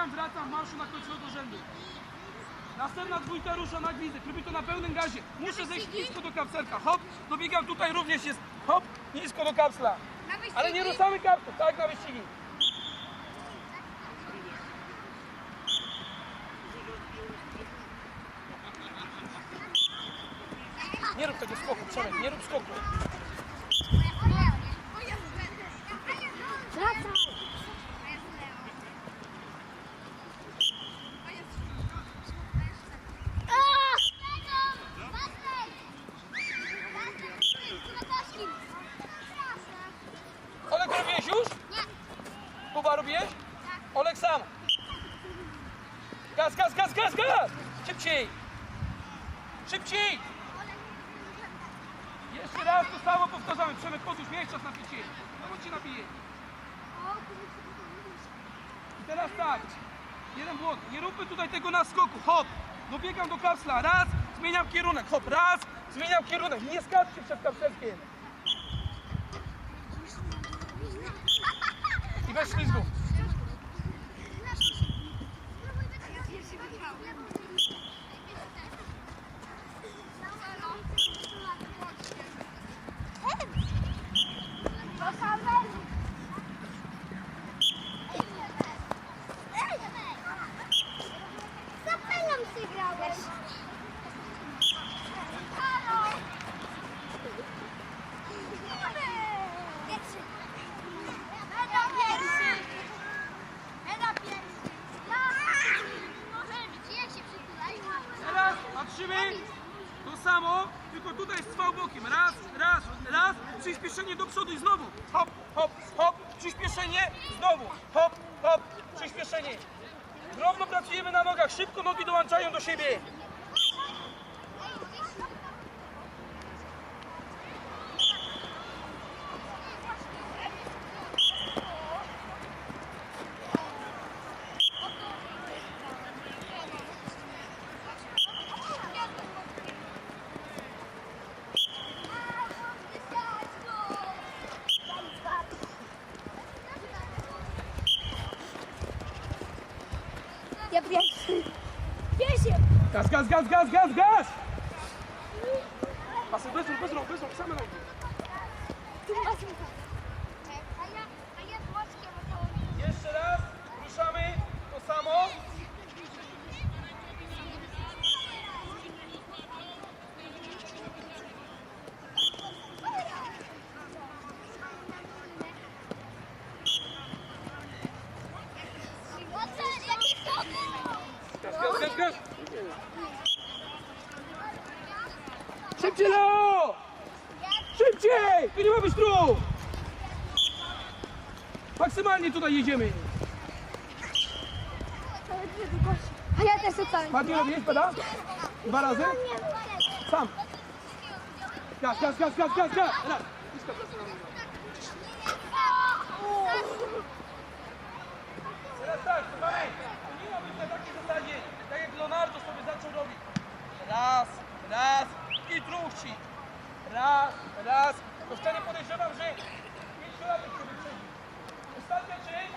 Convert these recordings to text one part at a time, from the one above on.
biegam, wracam, w marszu na końcu rzędu. Następna dwójka rusza na gwizdek, robię to na pełnym gazie. Muszę zejść nisko do kapselka. Hop, dobiegam tutaj również jest hop, nisko do kapsla. Ale nie ruszamy kapsel, tak na wyścigi. Nie rób tego skoku, Przemek, nie rób skoku. Wracaj. Olek robiłeś już? Kuba robiłeś? Olek sam. Gaz, gaz, gaz, gaz, gaz! Szybciej! Szybciej! Jeszcze raz to samo powtarzamy. Przemek, podróż, miałeś czas na picie. No cię napije. I teraz tak. Jeden błąd. Nie róbmy tutaj tego na skoku. Hop. Dobiegam do kapsla. Raz. Zmieniam kierunek. Hop. Raz. Zmieniam kierunek. Nie skaczcie przed kapselskiem. I bez ślizgu. Zapęlam sygrałeś. Halo. Pierwszy. Eda pierwszy. Eda pierwszy. Ja. Może gdzie się przytulaj? Teraz patrzymy. To samo, tylko tutaj z bokiem. Raz, raz, raz. Przyspieszenie do przodu i znowu. Hop, hop, hop. Przyspieszenie. Znowu. Hop, hop. Przyspieszenie. Drobno pracujemy na nogach. Szybko nogi dołączają do siebie. Ja pierwszy. Pierwszy. Gaz, gaz, gaz, gaz, gaz, gaz. Pasy bez rąk, bez rąk, bez rąk. Same nogi. A ja, a ja z Łoczkiem około Jeszcze raz. Ruszamy. To samo. Ocen, jaki skok! Gaz, gaz, gaz, gaz. Szybciej, Leo! Szybciej! Tu nie ma bystru! Maksymalnie tutaj jedziemy. A ja też ocenię. Mati robisz, pada? Dwa razy? Sam. Gaz, gaz, gaz, gaz, gaz, gaz. Raz. Teraz tak, słuchaj. Powinno być na takiej zasadzie, tak jak Leonardo sobie zaczął robić. Raz, raz i drugi. Raz, raz. To wtedy podejrzewam, że pięciu lat się wyprzedzi. Ostatnia część.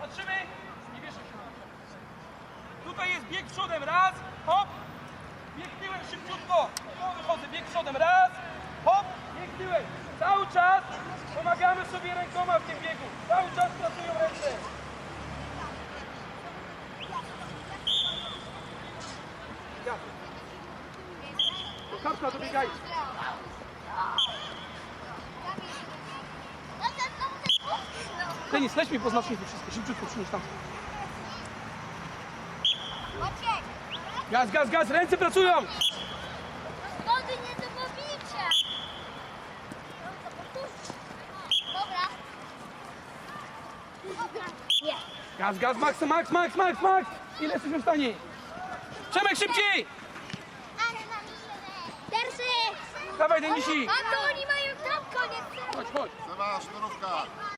Patrzymy. Nie wiesz, jak się ma. Tutaj jest bieg przodem, raz, hop, bieg szybciutko, tu wychodzę, bieg przodem, raz, hop, bieg. Cały czas pomagamy sobie rękoma w tym biegu, cały czas pracują ręce. Ja. Do kapka dobiegaj. Denis, leć mi po znaczniki wszystkie, szybciutko przynieś tam. Łoczek, Gaz, gaz, gaz, ręce pracują. wody nie do pobicia. Dobra. Dobra. Nie. Gaz, gaz, max, max, max, max, max. Ile jesteśmy w stanie? Przemek, szybciej! Pierwszy. Dawaj, Denisi. A to oni mają tam koniec. Chodź, chodź. Seba, sznurówka.